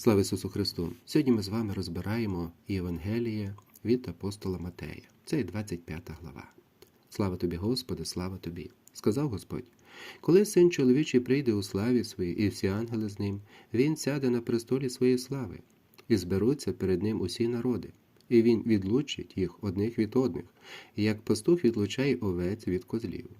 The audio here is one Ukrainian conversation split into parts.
Слава Ісусу Христу! Сьогодні ми з вами розбираємо Євангеліє від апостола Матея. Це і 25 глава. Слава тобі, Господи, слава тобі! Сказав Господь: Коли син чоловічий прийде у славі своїй, і всі ангели з ним, він сяде на престолі своєї слави, і зберуться перед ним усі народи, і він відлучить їх одних від одних, як пастух відлучає овець від козлів,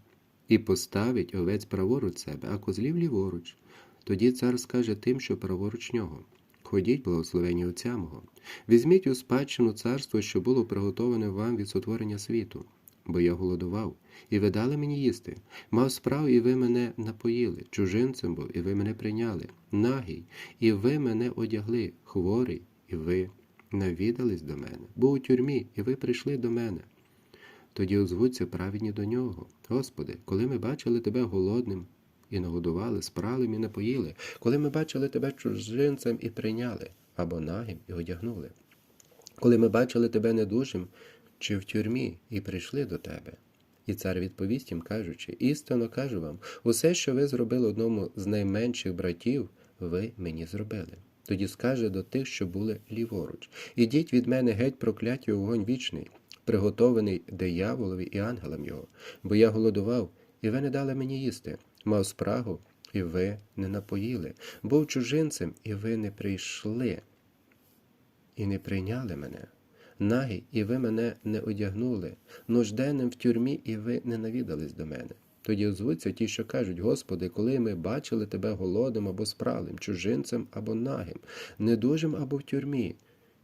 і поставить овець праворуч себе, а козлів ліворуч. Тоді цар скаже тим, що праворуч нього. Ходіть, благословені Отця мого, візьміть у спадщину царство, що було приготоване вам від сотворення світу, бо я голодував, і ви дали мені їсти, мав справу, і ви мене напоїли, чужинцем був, і ви мене прийняли, нагий, і ви мене одягли, хворий, і ви навідались до мене, був у тюрмі, і ви прийшли до мене. Тоді озвуться праведні до нього. Господи, коли ми бачили тебе голодним, і нагодували, спрали і напоїли, коли ми бачили тебе чужинцем і прийняли, або нагим і одягнули. Коли ми бачили тебе недужим чи в тюрмі і прийшли до тебе. І цар відповість їм, кажучи, істинно кажу вам, усе, що ви зробили одному з найменших братів, ви мені зробили. Тоді скаже до тих, що були ліворуч, ідіть від мене геть прокляття вогонь вічний, приготований дияволові і ангелам його, бо я голодував, і ви не дали мені їсти мав спрагу, і ви не напоїли, був чужинцем, і ви не прийшли, і не прийняли мене. Нагий, і ви мене не одягнули, нужденним в тюрмі, і ви не навідались до мене. Тоді озвуться ті, що кажуть, Господи, коли ми бачили Тебе голодним або спралим, чужинцем або нагим, недужим або в тюрмі,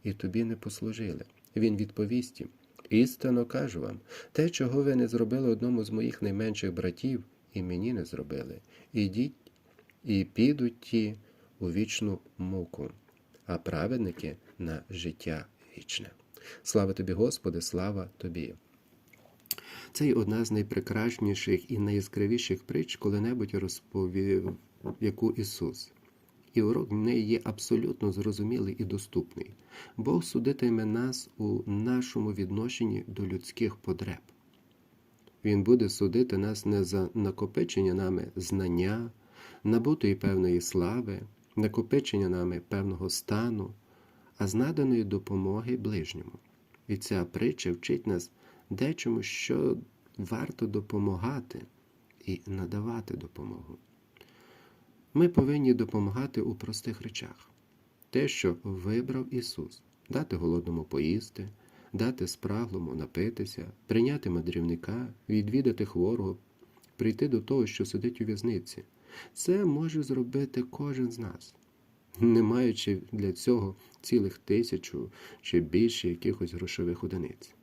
і тобі не послужили. Він відповість їм, істинно кажу вам, те, чого ви не зробили одному з моїх найменших братів, і мені не зробили. Ідіть і підуть ті у вічну муку, а праведники на життя вічне. Слава тобі, Господи, слава тобі. Це й одна з найпрекрасніших і найяскравіших притч, коли-небудь розповів, яку Ісус. І урок в неї є абсолютно зрозумілий і доступний. Бог судитиме нас у нашому відношенні до людських потреб. Він буде судити нас не за накопичення нами знання, набутої певної слави, накопичення нами певного стану, а з наданої допомоги ближньому. І ця притча вчить нас дечому, що варто допомагати і надавати допомогу. Ми повинні допомагати у простих речах. Те, що вибрав Ісус, дати голодному поїсти дати спраглому напитися, прийняти мандрівника, відвідати хворого, прийти до того, що сидить у в'язниці. Це може зробити кожен з нас, не маючи для цього цілих тисячу чи більше якихось грошових одиниць.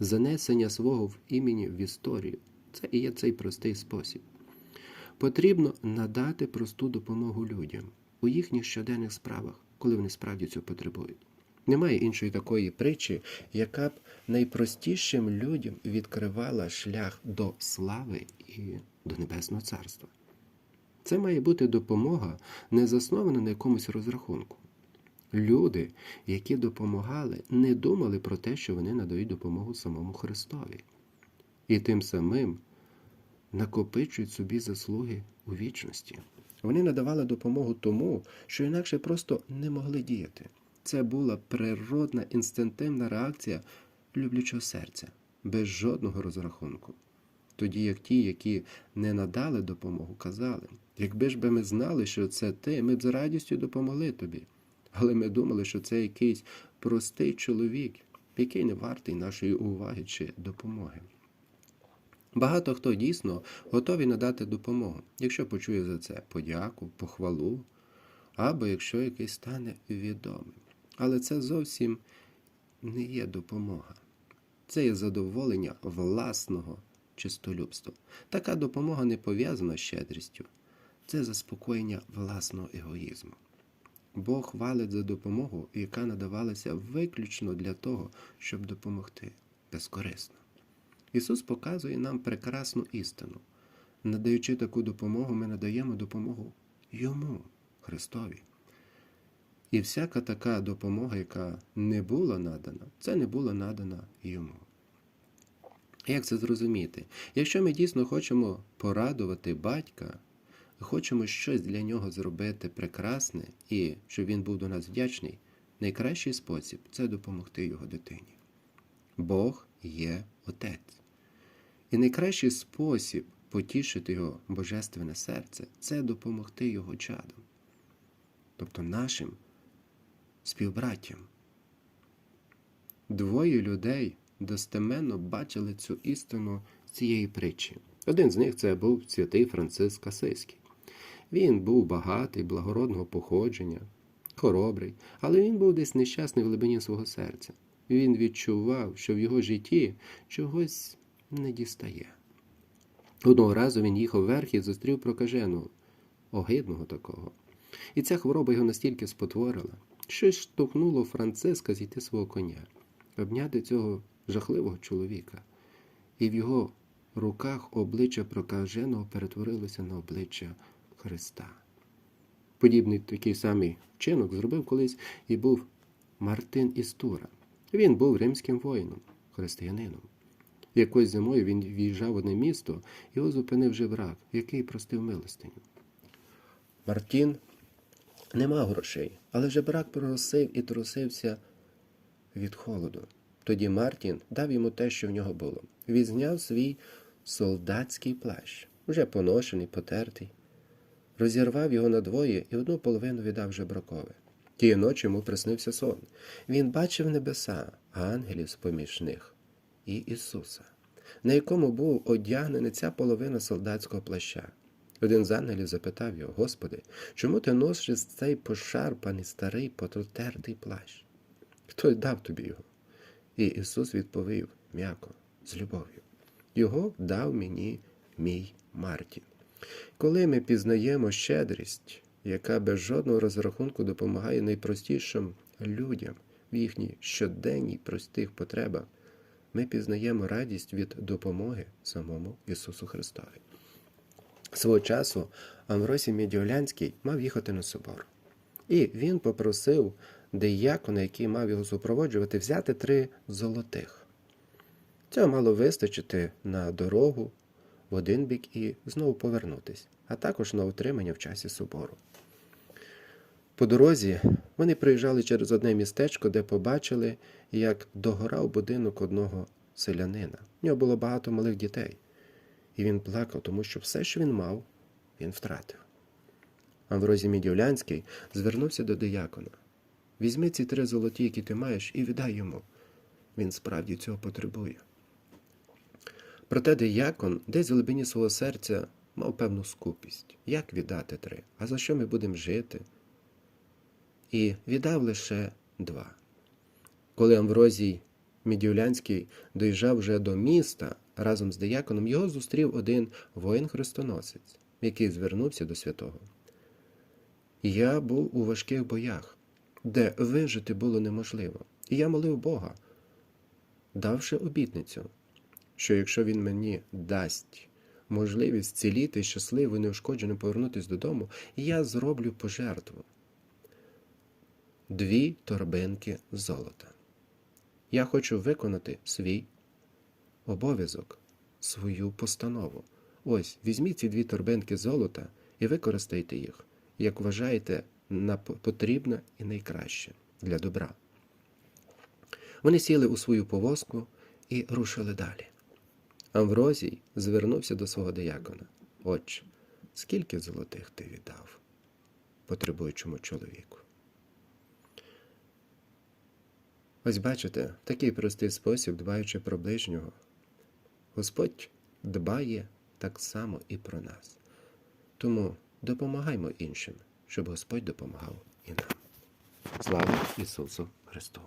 Занесення свого в імені в історію це і є цей простий спосіб. Потрібно надати просту допомогу людям у їхніх щоденних справах, коли вони справді цього потребують. Немає іншої такої притчі, яка б найпростішим людям відкривала шлях до слави і до Небесного Царства. Це має бути допомога, не заснована на якомусь розрахунку. Люди, які допомагали, не думали про те, що вони надають допомогу самому Христові. І тим самим накопичують собі заслуги у вічності. Вони надавали допомогу тому, що інакше просто не могли діяти. Це була природна інстинктивна реакція люблячого серця, без жодного розрахунку. Тоді як ті, які не надали допомогу, казали, якби ж би ми знали, що це ти, ми б з радістю допомогли тобі. Але ми думали, що це якийсь простий чоловік, який не вартий нашої уваги чи допомоги. Багато хто дійсно готові надати допомогу, якщо почує за це подяку, похвалу, або якщо якийсь стане відомим. Але це зовсім не є допомога. Це є задоволення власного чистолюбства. Така допомога не пов'язана з щедрістю. Це заспокоєння власного егоїзму. Бог хвалить за допомогу, яка надавалася виключно для того, щоб допомогти безкорисно. Ісус показує нам прекрасну істину. Надаючи таку допомогу, ми надаємо допомогу Йому, Христові. І всяка така допомога, яка не була надана, це не була надана йому. Як це зрозуміти? Якщо ми дійсно хочемо порадувати батька, хочемо щось для нього зробити прекрасне і щоб він був до нас вдячний, найкращий спосіб це допомогти його дитині. Бог є Отець. І найкращий спосіб потішити його божественне серце це допомогти його чадам, тобто нашим співбраттям. Двоє людей достеменно бачили цю істину цієї притчі. Один з них це був святий Франциск Асиський. Він був багатий, благородного походження, хоробрий, але він був десь нещасний в глибині свого серця. Він відчував, що в його житті чогось не дістає. Одного разу він їхав вверх і зустрів прокаженого, огидного такого. І ця хвороба його настільки спотворила, що штовхнуло Франциска зійти свого коня, обняти цього жахливого чоловіка. І в його руках обличчя прокаженого перетворилося на обличчя Христа. Подібний такий самий вчинок зробив колись і був Мартин із Тура. Він був римським воїном, християнином. Якось зимою він в'їжджав в одне місто, його зупинив жебрак, який простив милостиню. Мартін не мав грошей, але жебрак просив і трусився від холоду. Тоді Мартін дав йому те, що в нього було. Він зняв свій солдатський плащ, вже поношений, потертий, розірвав його надвоє і одну половину віддав жебракові. Тієї ночі йому приснився сон. Він бачив небеса, ангелів з-поміж них і Ісуса, на якому був одягнений ця половина солдатського плаща. Один з ангелів запитав його, Господи, чому ти носиш цей пошарпаний старий потертий плащ? Хто дав тобі його? І Ісус відповів м'яко, з любов'ю. Його дав мені мій Мартін. Коли ми пізнаємо щедрість, яка без жодного розрахунку допомагає найпростішим людям в їхній щоденній простих потребах, ми пізнаємо радість від допомоги самому Ісусу Христові. Свого часу Амвросій Медіолянський мав їхати на собор. І він попросив диякона, який мав його супроводжувати, взяти три золотих. Цього мало вистачити на дорогу в один бік і знову повернутись, а також на утримання в часі собору. По дорозі вони приїжджали через одне містечко, де побачили, як догорав будинок одного селянина. В нього було багато малих дітей, і він плакав, тому що все, що він мав, він втратив. Амврозій Мідівлянський звернувся до диякона. Візьми ці три золоті, які ти маєш, і віддай йому. Він справді цього потребує. Проте диякон десь в глибині свого серця мав певну скупість. Як віддати три? А за що ми будемо жити? І віддав лише два. Коли Амврозій Мідіулянський доїжджав вже до міста разом з дияконом, його зустрів один воїн-хрестоносець, який звернувся до святого. Я був у важких боях, де вижити було неможливо, і я молив Бога, давши обітницю, що якщо він мені дасть можливість ціліти щасливо і неушкоджено повернутися додому, я зроблю пожертву. Дві торбинки золота. Я хочу виконати свій обов'язок, свою постанову. Ось, візьміть ці дві торбинки золота і використайте їх, як вважаєте, на потрібне і найкраще для добра. Вони сіли у свою повозку і рушили далі. Амврозій звернувся до свого диякона. Отче, скільки золотих ти віддав потребуючому чоловіку? Ось бачите, такий простий спосіб, дбаючи про ближнього, Господь дбає так само і про нас. Тому допомагаймо іншим, щоб Господь допомагав і нам. Слава Ісусу Христу!